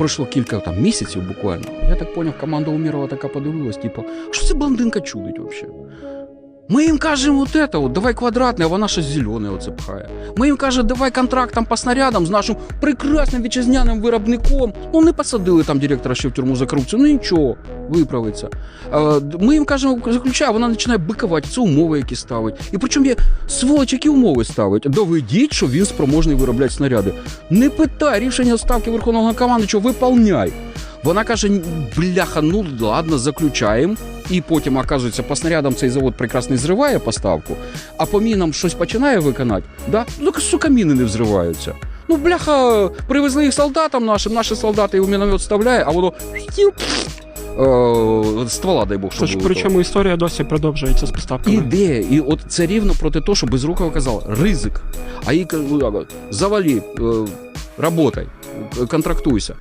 пройшло кілька там місяців буквально. Я так поняв, команда Умірова така подивилась, типу, що це блондинка чудить взагалі? Ми їм кажемо, от это, от, давай квадратне, а вона щось зелене оце пхає. Ми їм кажемо, давай контракт там по снарядам з нашим прекрасним вітчизняним виробником. Ну не посадили там директора ще в тюрму за корупцію, ну нічого, виправиться. Е, Ми їм кажемо, заключай, вона починає бикувати, це умови, які ставить. І причому є сволоч, які умови ставить. Доведіть, що він спроможний виробляти снаряди. Не питай рішення ставки Верховного командуючого, виповняй. Вона каже: бляха, ну ладно, заключаємо. І потім, оказується, по снарядам цей завод прекрасно зриває поставку, а по мінам щось починає виконати. Да? Ну, сука, міни не взриваються. Ну, бляха, привезли їх солдатам нашим, наші солдати його міномет вставляє, а воно е, ствола, дай Бог, щоб Тож причому історія досі продовжується з поставками. Іде, і от це рівно проти того, що Безрукова казала, ризик. А їй завалі, е, работай, контрактуйся.